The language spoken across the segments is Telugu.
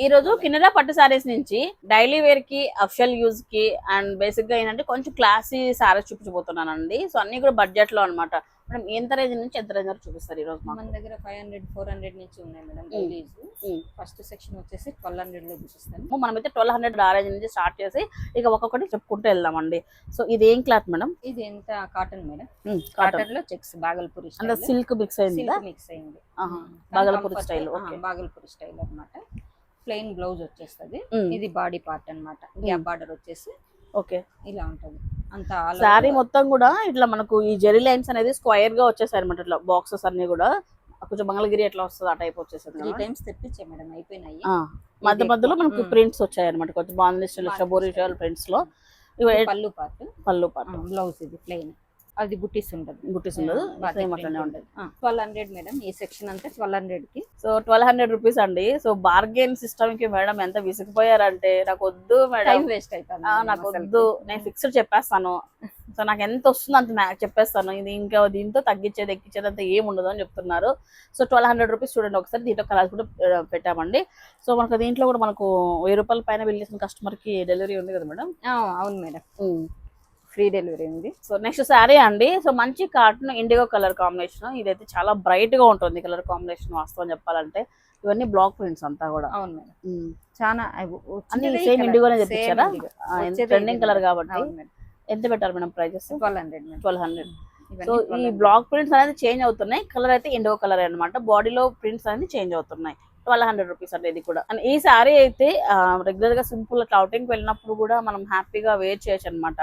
ఈ రోజు కిన్నెరా పట్టు సారీస్ నుంచి డైలీ వేర్కి అఫిషియల్ యూజ్కి అండ్ బేసిక్గా ఏంటంటే కొంచెం క్లాసీ సారీస్ చూపించబోతున్నానండి. సో అన్ని కూడా బడ్జెట్లో అనమాట మేడం ఎంత రేంజ్ నుంచి ఎంత రేంజ్ వరకు చూపిస్తారు ఈ రోజు మన దగ్గర ఫైవ్ హండ్రెడ్ ఫోర్ హండ్రెడ్ నుంచి ఉన్నాయి మేడం. ఫస్ట్ సెక్షన్ వచ్చేసి ట్వెల్వ్ హండ్రెడ్లో చూపిస్తాను. మనమైతే ట్వెల్వ్ హండ్రెడ్ ఆ రేంజ్ నుంచి స్టార్ట్ చేసి ఇక ఒక్కొక్కటి చెప్పుకుంటూ వెళ్దామండి. సో ఇది ఏం క్లాత్ మేడం ఇది ఎంత? కాటన్ మేడం కాటన్లో చెక్స్ బాగల్పూరి అంటే సిల్క్ మిక్స్ అయిందా? మిక్స్ అయింది. బాగల్పూరి okay. బాగల్పూరి స్టైల్ అన్నమాట. ప్లెయిన్ బ్లౌజ్ వచ్చేస్తది. ఇది బాడీ పార్ట్ అన్నమాట. గ్యాప్ బార్డర్ వచ్చేసి ఓకే. ఇలా ఉంటది. అంత శారీ మొత్తం కూడా ఇట్లా మనకు ఈ జెరీ లైన్స్ అనేది స్క్వైర్గా వచ్చేసాయి అనమాట ఇట్లా బాక్సెస్ అన్ని కూడా. కొంచెం మంగళగిరి ఎట్లా వస్తుంది ఆ టైప్ వచ్చేసింది. టైమ్స్ తెప్పించే మేడం అయిపోయినాయి. మధ్య మధ్యలో. మనకు. ప్రింట్స్ వచ్చాయి అనమాట కొంచెం బాగుంది షబోరి style. ప్రింట్స్లో పళ్ళు పార్ట్. పళ్ళు పాటు బ్లౌజ్ ఇది ప్లెయిన్. అది బుట్టీస్ ఉండదు. బుట్టీస్ ఉండదు సేమ్ అట్లనే ఉంటుంది. ట్వెల్వ్ హండ్రెడ్ మేడం ఈ సెక్షన్ అంతా ట్వెల్వ్ హండ్రెడ్కి. సో ట్వెల్వ్ హండ్రెడ్ రూపీస్ అండి. సో బార్గెన్ సిస్టమ్కి మేడం ఎంత విసిగిపోయారంటే నాకు వద్దు మేడం. టైం వేస్ట్ మేడం నాకు. వద్దు. నేను ఫిక్స్డ్ చెప్పేస్తాను. సో నాకు ఎంత వస్తుందో అంత చెప్పేస్తాను. ఇది ఇంకా దీంతో తగ్గించేది ఎక్కించేది అంత ఏం ఉండదు అని చెప్తున్నారు. సో ట్వెల్వ్ హండ్రెడ్ రూపీస్ చూడండి ఒకసారి దీంట్లో కలర్స్ కూడా పెట్టామండి. సో మనకు దీంట్లో కూడా మనకు వెయ్యి రూపాయల పైన బిల్ చేసిన కస్టమర్కి డెలివరీ ఉంది కదా మేడం? ఆ, అవును మేడం. ఫ్రీ డెలివరీ ఉంది. సో నెక్స్ట్ శారీ అండి. సో మంచి కాటన్ ఇండిగో కలర్ కాంబినేషన్. ఇదైతే చాలా బ్రైట్గా ఉంటుంది కలర్ కాంబినేషన్ వాస్తవం చెప్పాలంటే. ఇవన్నీ బ్లాక్ ప్రింట్స్ అంతా కూడా. అవును మేడం. చాలా సేమ్. ఇండిగోనే trending colour. కాబట్టి ఎంత పెట్టారు madam prices? Twelve hundred twelve hundred. So ఈ 1200. బ్లాక్ ప్రింట్స్ అనేది చేంజ్ అవుతున్నాయి. కలర్ అయితే ఇండిగో కలర్ అన్నమాట. బాడీలో ప్రింట్స్ అనేది చేంజ్ అవుతున్నాయి. ట్వెల్వ్ హండ్రెడ్ రూపీస్ అంటే ఇది కూడా. అండ్ ఈ సారీ అయితే రెగ్యులర్గా సింపుల్ క్లౌటింగ్ వెళ్ళినప్పుడు కూడా మనం హ్యాపీగా వేర్ చేయొచ్చు అనమాట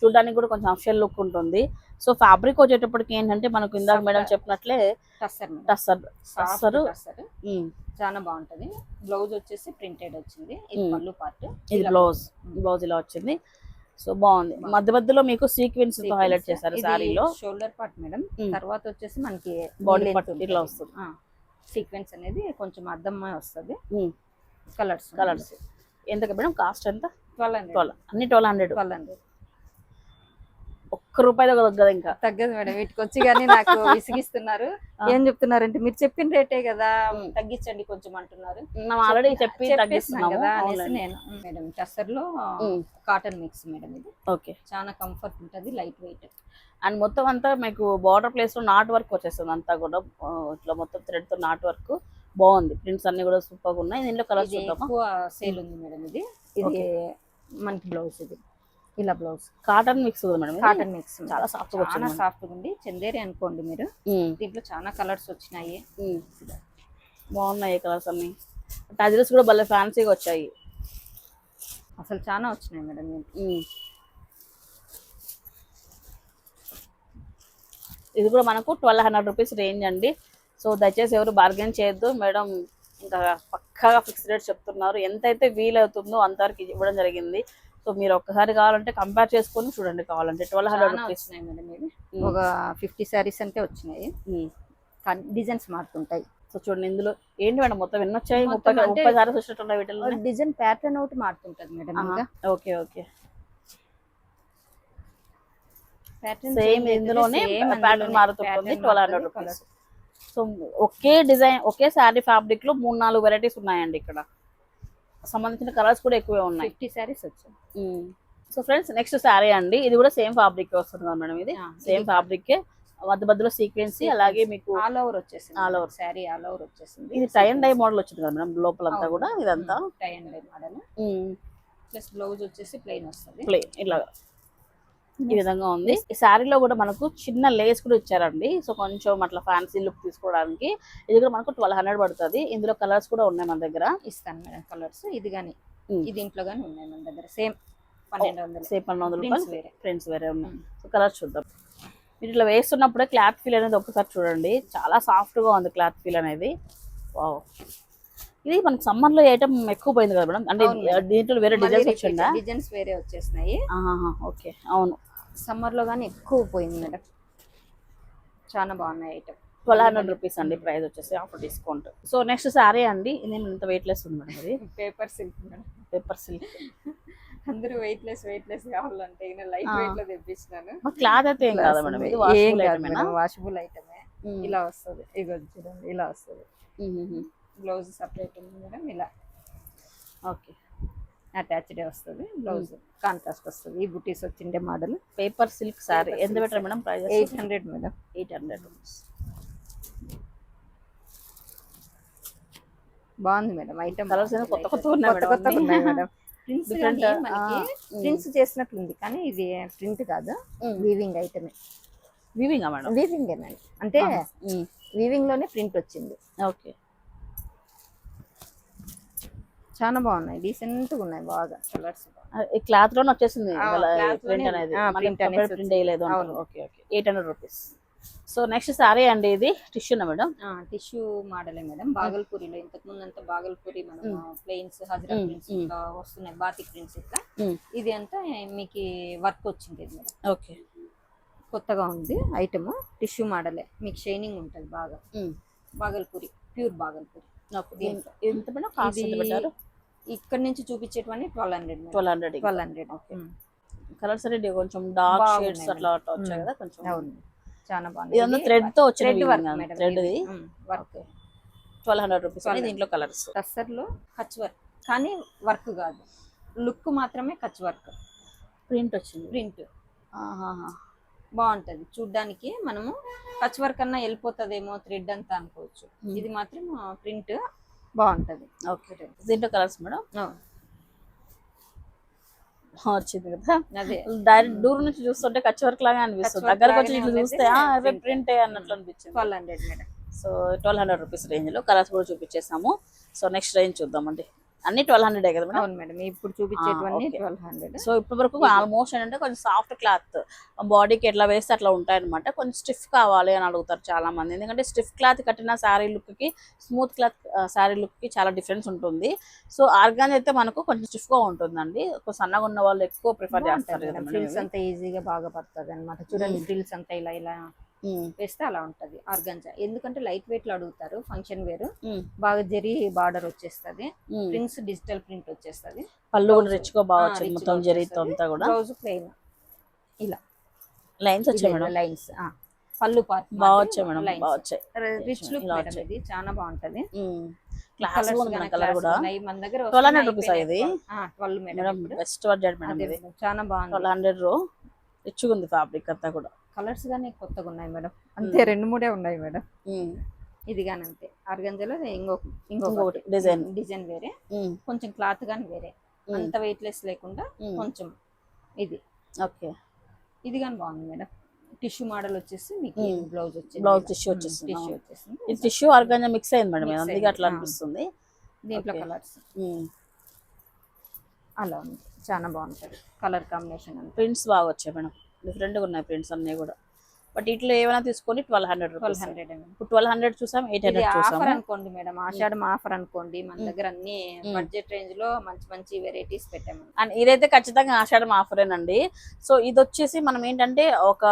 చూడడానికి కూడా కొంచెం అఫిషియల్ లుక్ ఉంటుంది. సో ఫ్యాబ్రిక్ వచ్చేటప్పటికి ఏంటంటే మనకు ఇందాక మేడం చెప్పినట్లే టస్సర్ టస్సర్ చాలా బాగుంటది. బ్లౌజ్ వచ్చేసి ప్రింటెడ్ వచ్చింది. ఇది. పళ్ళు పార్ట్. ఇది బ్లౌజ్. బ్లౌజ్ ఇలా వచ్చింది. సో బాగుంది. మధ్య మధ్యలో మీకు సీక్వెన్స్తో హైలైట్ చేశారు సారీలో షోల్డర్ పార్ట్ మేడం. తర్వాత వచ్చేసి మనకి Body part ఇట్లా వస్తుంది. సీక్వెన్స్ అనేది కొంచెం అద్దమ్మ వస్తుంది. కలర్స్ కలర్స్ ఎంత మేడం? కాస్ట్ ఎంత? ట్వెల్వ్ హండ్రెడ్ ట్వెల్వ్ అన్ని ట్వెల్వ్ హండ్రెడ్ ట్వెల్వ్ హండ్రెడ్ ఒక్క రూపాయి తగ్గదు ఇంకా. తగ్గదు మేడం వీటికి వచ్చి కానీ నాకు విసిగిస్తున్నారు. ఏం చెప్తున్నారంటే మీరు చెప్పిన రేటే కదా. తగ్గించండి కొంచెం అంటున్నారు. ఆల్రెడీ చెప్పి తగ్గిస్తున్నాము. కదా అనేసి. నేను మేడం. కాటన్ మిక్స్ మేడం ఇది. ఓకే. చాలా కంఫర్ట్ ఉంటది లైట్ వెయిట్ అండ్ మొత్తం అంతా మీకు బార్డర్ ప్లేస్లో నాట్ వర్క్ వచ్చేస్తుంది. అంతా కూడా ఇట్లా మొత్తం థ్రెడ్తో నాట్ వర్క్ బాగుంది. ప్రింట్స్ అన్ని కూడా సూపర్గా ఉన్నాయి ఇది చూద్దామా? ఎక్కువ సేల్ ఉంది మేడం ఇది. ఇది మనకి బ్లౌజ్ ఇది. ఇలా blouse. Cotton mix madam. Cotton mix చాలా సాఫ్ట్ చాలా సాఫ్ట్ ఉంది. చందేరి అనుకోండి మీరు. దీంట్లో చాలా కలర్స్ వచ్చినాయి. బాగున్నాయి కలర్స్ అన్ని. టజిల్స్ కూడా భలే ఫ్యాన్సీగా వచ్చాయి. అసలు చాలా వచ్చినాయి మేడం. ఇది కూడా మనకు ట్వెల్వ్ హండ్రెడ్ రూపీస్ రేంజ్ అండి. సో దయచేసి ఎవరు బార్గెన్ చేయొద్దు. మేడం ఇంకా పక్కాగా ఫిక్స్ రేట్ చెప్తున్నారు. ఎంతైతే వీలవుతుందో అంతవరకు ఇవ్వడం జరిగింది. సో మీరు ఒక్కసారి కావాలంటే కంపేర్ చేసుకొని చూడండి కావాలంటే. ట్వెల్వ్ హండ్రెడ్ రూపీస్ మేడం ఇవి. ఒక ఫిఫ్టీ శారీస్ అంటే వచ్చినాయి. డిజైన్స్ మారుతుంటాయి. సో చూడండి ఇందులో ఏంటి మేడం? మొత్తం ఎన్ని వచ్చాయి? ముప్పై ముప్పై సారీస్ వచ్చినట్టున్నాయి వీటిలో డిజైన్ ప్యాటర్న్ ఒకటి మారుతుంటది మేడం ఓకే ఓకే సేమ్ ఇందులోనే ప్యాటర్న్ మారుతుంది. ట్వెల్వ్ హండ్రెడ్ రూపీస్ సో ఒకే డిజైన్ ఒకే శారీ ఫ్యాబ్రిక్లో మూడు నాలుగు వెరైటీస్ ఉన్నాయండి ఇక్కడ. సంబంధించిన కలర్స్ కూడా ఎక్కువే ఉన్నాయి. ఫిఫ్టీ శారీస్ వచ్చాయి. సో ఫ్రెండ్స్ నెక్స్ట్ శారీ అండి. ఇది కూడా సేమ్ ఫ్యాబ్రిక్ వస్తుంది కదా మేడం ఇది? Same fabric. మధ్య మధ్యలో సీక్వెన్సీ అలాగే మీకు ఆల్ ఓవర్ వచ్చేసింది. All over. Saree all over వచ్చేసింది. ఇది టై అండ్ డై మోడల్ వచ్చింది కదా మేడం లోపలంతా కూడా ఇదంతా. Tie and dye model plus blouse వచ్చేసి ప్లెయిన్ వస్తుంది. ప్లే ఇట్లా ఈ విధంగా ఉంది. ఈ శారీలో కూడా మనకు చిన్న లేస్ కూడా ఇచ్చారండి. సో కొంచెం అట్లా ఫ్యాన్సీ లుక్ తీసుకోవడానికి. ఇది కూడా మనకు ట్వెల్వ్ హండ్రెడ్ పడుతుంది. ఇందులో కలర్స్ కూడా ఉన్నాయి మన దగ్గర. ఇస్తాను మేడం కలర్స్ ఇది కానీ. ఇది ఇంట్లో కానీ ఉన్నాయి మన దగ్గర. సేమ్ పన్నెండు వందలు. సేమ్ పన్నెండు వందల రూపాయలు. వేరే. ప్రింట్స్ వేరే ఉన్నాయి. సో కలర్స్ చూద్దాం. మీరు ఇట్లా వేస్తున్నప్పుడే క్లాత్ ఫీల్ అనేది ఒకసారి చూడండి. చాలా సాఫ్ట్గా ఉంది క్లాత్ ఫీల్ అనేది. వావ్ ఇది మనకి సమ్మర్లో ఐటమ్ ఎక్కువ పోయింది కదా మేడం? అంటే. దీంట్లో వేరే డిజైన్స్ వచ్చిందా? డిజైన్స్ వేరే వచ్చేసినాయి. ఓకే అవును. సమ్మర్లో కానీ ఎక్కువ పోయింది మేడం. చాలా బాగున్నాయి ఐటమ్ ట్వెల్వ్ హండ్రెడ్ రూపీస్ అండి ప్రైస్ వచ్చేసి offer discount. So next saree అండి ఇది ఇంత వెయిట్ లెస్ ఉంది మేడం ఇది. Paper silk madam. Paper silk అందరూ వెయిట్ లెస్ వెయిట్ లెస్ కావాలంటే ఈయన లైట్. వెయిట్లో తెప్పించినాను. క్లాత్ అయితే ఏం కాదా మేడం ఇది వాషబుల్ ఐటమేనా వాషబుల్ ఐటమే ఇలా వస్తుంది. ఇగో చూడండి ఇలా వస్తుంది. బ్లౌజ్ సపరేట్ ఉంది మేడం ఇలా. ఓకే. అటాచ్డే వస్తుంది బ్లౌజ్ కాంట్రాస్ట్ వస్తుంది. ఈ బుటీస్ వచ్చిండే మోడల్ పేపర్ సిల్క్ సారీ ఎంత పెట్టారు madam price eight hundred madam. Eight hundred rupees బాగుంది మేడం ఐటమ్ ఏమో కొత్త కొత్తగా ఉన్నాయి కొత్త మేడం. ఉన్నాయి మేడం. ప్రింట్స్. ప్రింట్స్ చేసినట్లుంది కానీ ఇది ప్రింట్ కాదు. వీవింగ్ ఐటమే వివింగ్ మేడం? వీవింగ్ అంటే. వీవింగ్లోనే ప్రింట్ వచ్చింది. ఓకే. చాలా బాగున్నాయి. డీసెంట్గా ఉన్నాయి బాగా కలర్స్ ఈ క్లాత్లోనే వచ్చేసింది ప్రింట్ అనేది. ప్రింట్ వేయలేదు అవును. Okay okay eight hundred rupees so next saree అండి ఇది. టిష్యూనా మేడం టిష్యూ మోడలే మేడం బాగల్పూరిలో ఇంతకు ముందు అంతా బాగల్పూరి మనం ప్లెయిన్స్ హజరా ప్రింట్స్. ఇట్లా వస్తున్నాయి బాతిక్ ప్రింట్స్ ఇట్లా. మ్మ్. ఇది అంతా మీకు వర్క్ వచ్చింది మేడం ఓకే కొత్తగా ఉంది ఐటమ్ టిష్యూ మోడలే మీకు షైనింగ్ ఉంటుంది బాగా. బాగల్పూరి ప్యూర్ బాగల్పూరి. ఎంత మేడం ఇక్కడ నుంచి చూపించేటివన్నీ twelve hundred twelve hundred twelve hundred colours అనేది కొంచెం డార్క్ షేడ్స్ అట్లా అట్లా వచ్చాయి మ్మ్. కదా కొంచెం. అవును. చాలా ఇదంతా బాగుంది థ్రెడ్తో వచ్చిన thread work twelve hundred rupees 1200. దీంట్లో కలర్స్ టస్సర్లో కచ్ వర్క్ కానీ వర్క్ కాదు. లుక్ మాత్రమే కచ్ వర్క్ ప్రింట్ వచ్చింది. ప్రింట్. బాగుంటది. చూడ్డానికి మనము కచ్ వర్క్ అన్నా వెళ్ళిపోతుందేమో థ్రెడ్ అంతా అనుకోవచ్చు. Hmm. ఇది మాత్రం ప్రింట్ బాగుంటది. ఓకే దీంట్లో కలర్స్ మేడం? వచ్చింది కదా. అదే. డైరెక్ట్ దూరం నుంచి చూస్తుంటే కచ్చి వర్క్ లాగా అనిపిస్తుంది. దగ్గరకు వచ్చి ఇట్లా చూస్తే అదే. ప్రింట్ అన్నట్లు అనిపించింది. Twelve hundred madam. So twelve hundred rupees రేంజ్లో కలర్స్ కూడా చూపించేసాము. సో నెక్స్ట్ రేంజ్ చూద్దామండి. అన్ని ట్వెల్వ్ హండ్రెడ్ కదా మేడం? అవును మేడం. ఇప్పుడు okay. ట్వెల్వ్ హండ్రెడ్ సో ఇప్పటి వరకు ఆల్మోస్ట్ ఏంటంటే కొంచెం సాఫ్ట్ క్లాత్ బాడీకి ఎట్లా వేస్తే అట్లా ఉంటాయి అనమాట కొంచెం స్టిఫ్ కావాలి అని అడుగుతారు చాలా మంది ఎందుకంటే స్టిఫ్ క్లాత్ కట్టిన శారీ లుక్కి స్మూత్ క్లాత్ శారీ లుక్కి చాలా డిఫరెన్స్ ఉంటుంది. సో ఆర్గాన్ అయితే మనకు కొంచెం స్టిఫ్గా ఉంటుందండి. సన్నగా ఉన్న వాళ్ళు ఎక్కువ ప్రిఫర్ చేస్తారు ఫ్రిల్స్. అంతా ఈజీగా బాగా పడుతుంది అనమాట చూడండి ఫ్రిల్స్ అంతా ఇలా ఇలా వేస్తే అలా ఉంటది ఆర్గంజా. ఎందుకంటే లైట్ వెయిట్లో అడుగుతారు ఫంక్షన్ వేర్. బాగా జరీ బార్డర్ వచ్చేస్తది. ప్రింట్స్ డిజిటల్ ప్రింట్ వచ్చేస్తది. పళ్ళు కూడా. రిచ్గా బాగా మొత్తం జరీతో వచ్చేస్తది. అంతా కూడా. బ్లౌజ్ ప్లెయిన్ ఇలా. లైన్స్ వచ్చాయి మేడం? లైన్స్ పళ్ళు పార్ట్ బాగా వచ్చాయి మేడం బాగా వచ్చాయి. Rich look madam. ఇది. చాలా బాగుంటది. క్లాస్ కలర్ కూడా. మన దగ్గర 1200 ఇది? మేడం. బెస్ట్ బడ్జెట్ మేడం ఇది. చాలా బాగుంది. ట్వెల్వ్ హండ్రెడ్ రో. రిచ్గా ఉంది ఫ్యాబ్రిక్ అంతా కూడా. కలర్స్ గానీ కొత్తగా ఉన్నాయి మేడం. అంతే రెండు మూడే ఉన్నాయి మేడం. ఇది గాని అంతే. ఆర్గంజలో ఇంకొక ఇంకొకటి. design. డిజైన్. వేరే. కొంచెం క్లాత్ గాని వేరే. అంత వెయిట్ లెస్ లేకుండా. కొంచెం ఇది. ఓకే. ఇది కానీ బాగుంది మేడం. టిష్యూ మోడల్ వచ్చేసి మీకు. బ్లౌజ్ వచ్చింది. Blouse tissue వచ్చేసింది, టిష్యూ అవును. వచ్చేసింది. ఇది టిష్యూ ఆర్గానిక్ మిక్స్ అయింది మేడం. అందుకే అట్లా. అనిపిస్తుంది. దీంట్లో. కలర్స్ అలా ఉంది. చాలా బాగుంటుంది. కలర్ కాంబినేషన్ ప్రింట్స్ బాగా వచ్చాయి మేడం. డిఫరెంట్గా ఉన్నాయి ప్రింట్స్ అన్నీ కూడా. బట్ ఇట్లా ఏమైనా తీసుకొని ట్వెల్వ్ హండ్రెడ్ ట్వెల్వ్ హండ్రెడ్ ఇప్పుడు ట్వెల్వ్ హండ్రెడ్ చూసాం ఎయిట్ హండ్రెడ్ ఆఫర్ అనుకోండి మేడం ఆషాఢం ఆఫర్ అనుకోండి మన దగ్గర అన్ని. బడ్జెట్ రేంజ్లో మంచి మంచి వెరైటీస్ పెట్టాము. అండ్ ఇదైతే ఖచ్చితంగా ఆషాఢం ఆఫరేనండి సో ఇది వచ్చేసి మనం ఏంటంటే ఒక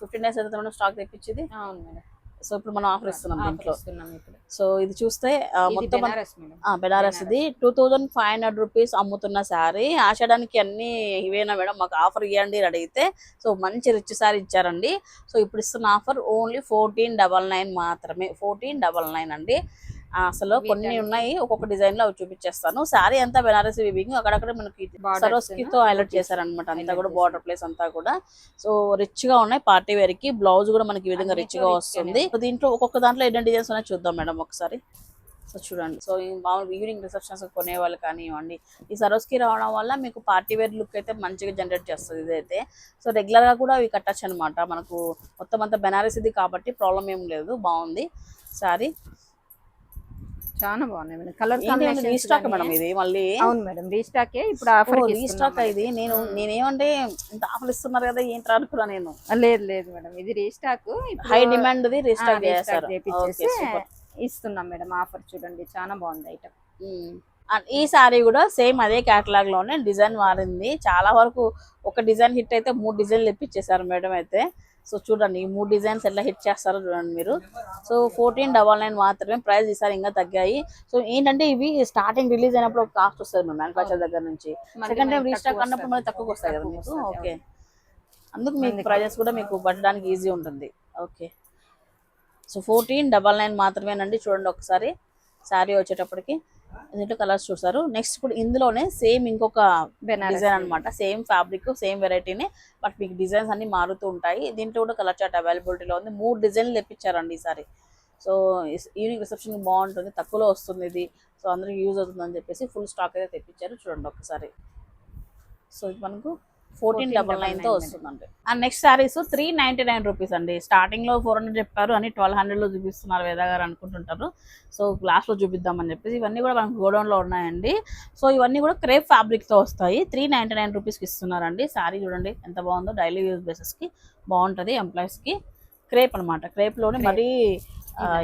ఫిఫ్టీన్ డేస్ అయితే స్టాక్ తెప్పించేది. అవును మేడం. సో ఇప్పుడు మనం ఆఫర్ ఇస్తున్నాం దీంట్లో. సో ఇది చూస్తే మొత్తం బెనారస్ ఇది. Two thousand five hundred rupees అమ్ముతున్న శారీ. ఆషాఢానికి అన్ని ఇవేనా మేడం? మాకు ఆఫర్ ఇవ్వండి అని అడిగితే సో మంచి రిచ్ శారీ ఇచ్చారండి. సో ఇప్పుడు ఇస్తున్న offer only fourteen double nine మాత్రమే. ఫోర్టీన్ డబల్ నైన్ అండి. అసలు కొన్ని ఉన్నాయి. ఒక్కొక్క డిజైన్లో అవి చూపించేస్తాను. శారీ అంతా బెనారస్ వివింగ్ అక్కడక్కడ మనకి సరోస్కి తో? హైలైట్. చేశారనమాట అంతా కూడా. బార్డర్ ప్లేస్ అంతా కూడా. సో రిచ్గా ఉన్నాయి. పార్టీ వేర్కి బ్లౌజ్ కూడా మనకి ఈ విధంగా రిచ్గా వస్తుంది. దీంట్లో ఒక్కొక్క దాంట్లో ఎన్ని డిజైన్స్ ఉన్నాయో చూద్దాం మేడం ఒకసారి. సో చూడండి. సో ఈ మామూలు ఈవినింగ్ రిసెప్షన్స్ కొనే వాళ్ళు కానివ్వండి ఈ సరోస్కి రావడం వల్ల మీకు పార్టీ వేర్ లుక్ అయితే మంచిగా జనరేట్ చేస్తుంది ఇదైతే. సో రెగ్యులర్గా కూడా ఇవి కట్టచ్చు అనమాట మనకు మొత్తం అంతా బెనారస్ ఇది కాబట్టి ప్రాబ్లం ఏం లేదు. బాగుంది. సారీ చాలా బాగున్నాయి మేడం. Colour restock madam? ఇది మళ్ళీ? అవును మేడం రీస్టాకే ఇప్పుడు ఆఫర్ రీస్టాక్ ఇది? నేను నేనేమంటే ఇంత ఆఫర్ ఇస్తున్నారు కదా ఏంటి అనుకున్నా నేను. లేదు లేదు మేడం. ఇది restock high demand the restock చేపించేసి ఇస్తున్నాం మేడం ఆఫర్ చూడండి. చాలా బాగుంది ఐటమ్ ఈ సారీ కూడా సేమ్ అదే కేటలాగ్లోనే డిజైన్ మారింది. చాలా వరకు ఒక డిజైన్ హిట్ అయితే మూడు డిజైన్లు ఇప్పించేసారు మేడం అయితే. సో చూడండి ఈ మూడు డిజైన్స్ ఎట్లా హిట్ చేస్తారో చూడండి మీరు. సో ఫోర్టీన్ డబల్ నైన్ మాత్రమే ప్రైస్ ఈసారి ఇంకా తగ్గాయి. సో ఏంటంటే ఇవి స్టార్టింగ్ రిలీజ్ అయినప్పుడు ఒక కాస్ట్ వస్తుంది మేము మ్యానుఫాక్చర్ దగ్గర నుంచి. సెకండ్ టైం రీస్టాక్ అన్నప్పుడు మళ్ళీ తక్కువకి వస్తాయి కదా మీకు? ఓకే అందుకు మీకు ప్రైజెస్ కూడా మీకు పట్టడానికి ఈజీ ఉంటుంది. Okay so fourteen double nine మాత్రమేనండి. చూడండి ఒకసారి. శారీ వచ్చేటప్పటికి. దీంట్లో కలర్స్ చూసారు నెక్స్ట్ ఇప్పుడు ఇందులోనే సేమ్ ఇంకొక డిజైన్ అన్నమాట. సేమ్ ఫ్యాబ్రిక్ సేమ్ వెరైటీనే బట్ మీకు డిజైన్స్ అన్ని మారుతూ ఉంటాయి. దీంట్లో కూడా కలర్ చార్ట్ అవైలబిలిటీలో ఉంది. మూడు డిజైన్లు తెప్పించారండి ఈసారి. సో ఈవినింగ్ రిసెప్షన్ బాగుంటుంది తక్కువలో వస్తుంది ఇది. సో అందరికి యూజ్ అవుతుంది అని చెప్పేసి ఫుల్ స్టాక్ అయితే తెప్పించారు. చూడండి ఒకసారి సో ఇది మనకు ఫోర్టీన్ డబల్ నైన్తో 14.99 వస్తుందండి. And next sarees three ninety nine rupees అండి. స్టార్టింగ్లో ఫోర్ హండ్రెడ్ చెప్పారు అని ట్వెల్వ్ హండ్రెడ్లో చూపిస్తున్నారు వేద గారు అనుకుంటుంటారు. సో లాస్ట్లో చూపిద్దామని చెప్పేసి ఇవన్నీ కూడా మనకు గోడౌన్లో ఉన్నాయండి. సో ఇవన్నీ కూడా క్రేప్ ఫ్యాబ్రిక్తో వస్తాయి. త్రీ నైన్టీ నైన్ రూపీస్కి ఇస్తున్నారండి. శారీ చూడండి ఎంత బాగుందో. డైలీ యూజ్ బేసిస్కి బాగుంటది ఎంప్లాయీస్కి. క్రేప్ అనమాట క్రేప్లోనే Crepe. మరీ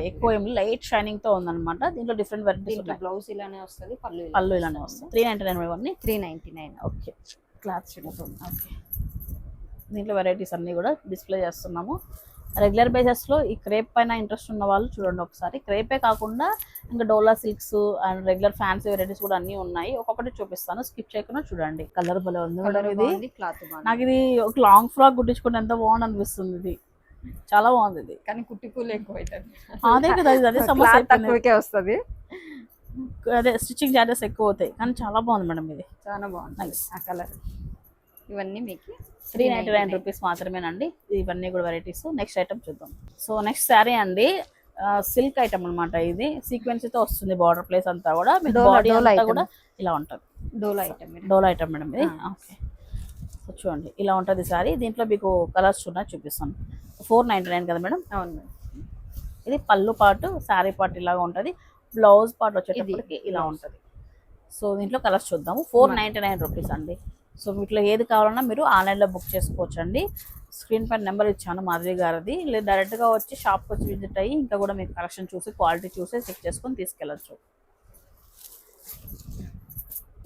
ఎక్కువ ఏమి లైట్ షైనింగ్తో ఉందన్నమాట. దీంట్లో డిఫరెంట్ వెరైటీస్ బ్లౌజ్ ఇలానే వస్తుంది పళ్ళు పళ్ళు ఇలానే వస్తాయి త్రీ నైన్టీ నైన్ ఇవన్నీ three ninety nine okay cloth చిన్నది ఓకే. దీంట్లో వెరైటీస్ అన్నీ కూడా డిస్ప్లే చేస్తున్నాము. రెగ్యులర్ బేసిస్లో ఈ క్రేప్ పైన ఇంట్రెస్ట్ ఉన్న వాళ్ళు చూడండి ఒకసారి. క్రేపే కాకుండా ఇంకా Dola silks and regular fancy varieties కూడా అన్నీ ఉన్నాయి. ఒక్కొక్కటి చూపిస్తాను. స్కిప్ చేయకుండా చూడండి. కలర్ భలే ఉంది ఇది. క్లాత్ నాకు ఇది ఒక లాంగ్ ఫ్రాక్ కుట్టించుకుంటే ఎంత బాగుంది అనిపిస్తుంది ఇది. చాలా బాగుంది ఇది. కానీ కుట్టి పూలు ఎక్కువ అవుతుంది అదే కదా అదే సమస్య. తక్కువకే వస్తుంది. అదే స్టిచ్చింగ్ చార్జెస్ ఎక్కువ అవుతాయి కానీ చాలా బాగుంది మేడం ఇది. చాలా బాగుంది. నైస్ ఆ కలర్. ఇవన్నీ మీకు త్రీ నైంటీ నైన్ రూపీస్ మాత్రమేనండి. ఇవన్నీ కూడా వెరైటీస్ నెక్స్ట్ ఐటమ్ చూద్దాం. సో నెక్స్ట్ శారీ అండి. సిల్క్ ఐటమ్ అన్నమాట ఇది. సీక్వెన్స్తో వస్తుంది బార్డర్ ప్లేస్ అంతా కూడా. బాడీ అంతా. కూడా ఇలా ఉంటుంది. Dola item Dola item madam ఇది. ఓకే సో చూడండి. ఇలా ఉంటుంది శారీ దీంట్లో మీకు కలర్స్ ఉన్నాయి చూపిస్తాను. ఫోర్ నైంటీ నైన్ కదా మేడం? అవును మేడం. ఇది పళ్ళు పాటు శారీ పార్ట్ ఇలాగా ఉంటుంది. బ్లౌజ్ పార్ట్ వచ్చేటప్పటికి ఇలా. ఉంటుంది. సో దీంట్లో కలర్స్ చూద్దాము. ఫోర్ నైంటీ నైన్ రూపీస్ అండి. సో వీటిలో ఏది కావాలన్నా మీరు ఆన్లైన్లో బుక్ చేసుకోవచ్చు అండి స్క్రీన్ పైన నెంబర్ ఇచ్చాను మాధవి గారిది. లేదా డైరెక్ట్గా వచ్చి షాప్కి వచ్చి విజిట్ అయ్యి ఇంకా కూడా మీకు కలెక్షన్ చూసి క్వాలిటీ చూసి చెక్ చేసుకొని తీసుకెళ్ళచ్చు.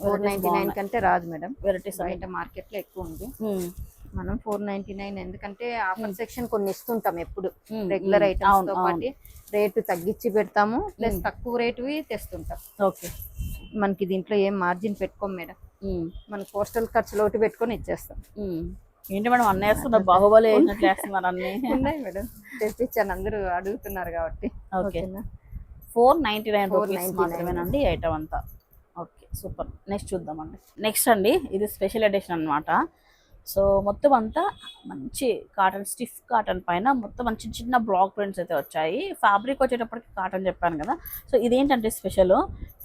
ఫోర్ నైన్టీ నైన్ కంటే రాదు మేడం. వెరైటీస్ బయట మార్కెట్లో ఎక్కువ ఉంది. మనం ఫోర్ నైన్టీ నైన్ ఎందుకంటే ఆఫర్ సెక్షన్ కొన్ని ఇస్తుంటాం ఎప్పుడు. రెగ్యులర్ ఐటమ్స్తో పాటు రేటు తగ్గించి పెడతాము ప్లస్. తక్కువ రేటువి తెస్తుంటాం. ఓకే. మనకి దీంట్లో ఏం మార్జిన్ పెట్టుకోం మేడం. మన పోస్టల్ ఖర్చులు ఒకటి పెట్టుకొని ఇచ్చేస్తాం. ఏంటి మేడం అన్న వేస్తున్నారు బాహుబలి వేసినట్లు వేస్తున్నారు అన్ని? ఉన్నాయి మేడం. తెప్పించాను అందరూ అడుగుతున్నారు కాబట్టి. ఓకేనా? ఫోర్ నైంటీ నైన్ రూపీస్ 499 మాత్రమేనండి ఈ ఐటమ్ అంతా? Okay super. నెక్స్ట్ చూద్దామండి. నెక్స్ట్ అండి ఇది స్పెషల్ ఎడిషన్ అన్నమాట. సో మొత్తం అంతా మంచి కాటన్ స్టిఫ్ కాటన్ పైన మొత్తం మంచి చిన్న బ్లాక్ ప్రింట్స్ అయితే వచ్చాయి. ఫ్యాబ్రిక్ వచ్చేటప్పటికి కాటన్ చెప్పాను కదా. సో ఇదేంటంటే స్పెషల్?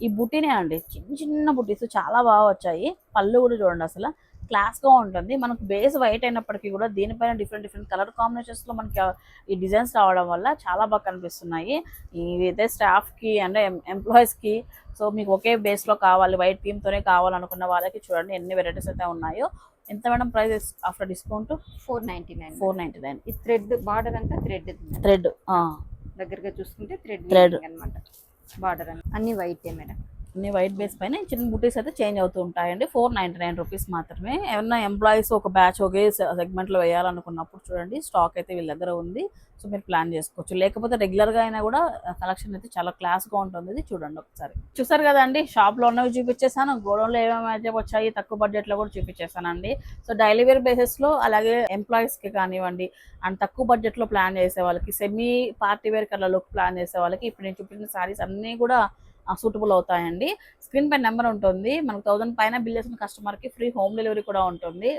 ఈ బుట్టినే అండి. చిన్న చిన్న బుట్టీస్ చాలా బాగా వచ్చాయి. పళ్ళు కూడా చూడండి అసలు. క్లాస్గా ఉంటుంది. మనకు బేస్ వైట్ అయినప్పటికీ కూడా దీనిపైన డిఫరెంట్ డిఫరెంట్ కలర్ కాంబినేషన్స్లో మనకి ఈ డిజైన్స్ రావడం వల్ల చాలా బాగా కనిపిస్తున్నాయి. ఇదైతే స్టాఫ్కి అంటే ఎంప్లాయీస్కి సో మీకు ఒకే బేస్లో కావాలి వైట్ థీమ్తోనే కావాలనుకున్న వాళ్ళకి చూడండి ఎన్ని వెరైటీస్ అయితే ఉన్నాయో. ఎంత madam price after discount? Four ninety nine. Four ninety nine. ఈ థ్రెడ్ బార్డర్ అంతా థ్రెడ్. థ్రెడ్ దగ్గరగా చూసుకుంటే థ్రెడ్ Thread. అన్నమాట. బార్డర్ అన్ని వైటే మేడం. అన్ని వైట్ బేస్ పైన చిన్న బుటీస్ అయితే చేంజ్ అవుతూ ఉంటాయండి. ఫోర్ నైంటీ నైన్ రూపీస్ మాత్రమే. ఏమన్నా ఎంప్లాయీస్ ఒక బ్యాచ్ ఒకే సెగ్మెంట్లో వేయాలనుకున్నప్పుడు చూడండి స్టాక్ అయితే వీళ్ళ దగ్గర ఉంది. సో మీరు ప్లాన్ చేసుకోవచ్చు. లేకపోతే రెగ్యులర్గా అయినా కూడా కలెక్షన్ అయితే చాలా క్లాస్గా ఉంటుంది. ఇది చూడండి ఒకసారి. చూసారు కదండి షాప్లో ఉన్నవి చూపించేసాను గోడౌన్లో ఏమేమి అయితే వచ్చాయి తక్కువ బడ్జెట్లో కూడా చూపించేసానండి సో డైలీ వేర్ బేసిస్లో అలాగే ఎంప్లాయీస్కి కానివ్వండి అండ్ తక్కువ బడ్జెట్లో ప్లాన్ చేసే వాళ్ళకి semi party wear colour look plan చేసే వాళ్ళకి ఇప్పుడు నేను చూపించిన సారీస్ అన్నీ కూడా సూటబుల్ అవుతాయండి. స్క్రీన్ పై నెంబర్ ఉంటుంది. మనకు థౌసండ్ పైన బిల్ చేసిన కస్టమర్కి ఫ్రీ హోమ్ డెలివరీ కూడా ఉంటుంది.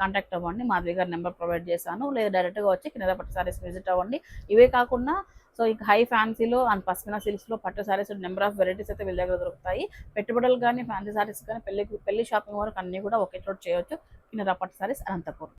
కాంటాక్ట్ అవ్వండి. మాధవి గారి నెంబర్ ప్రొవైడ్ చేశాను. లేదా డైరెక్ట్గా వచ్చి కింద పట్టు సారీస్ విజిట్ అవ్వండి. ఇవే కాకుండా సో ఇక హై ఫ్యాన్సీలో అండ్ పశ్మిన సిల్క్స్లో పట్టు సారీస్ నెంబర్ ఆఫ్ వెరైటీస్ అయితే వీళ్ళ దగ్గర దొరుకుతాయి. పెట్టుబడులు కానీ ఫ్యాన్సీ సారీస్ కానీ పెళ్ళి పెళ్ళి షాపింగ్ వరకు అన్నీ కూడా ఒకే చోట చేయొచ్చు. కింద పట్టు సారీస్ అనంతపూర్.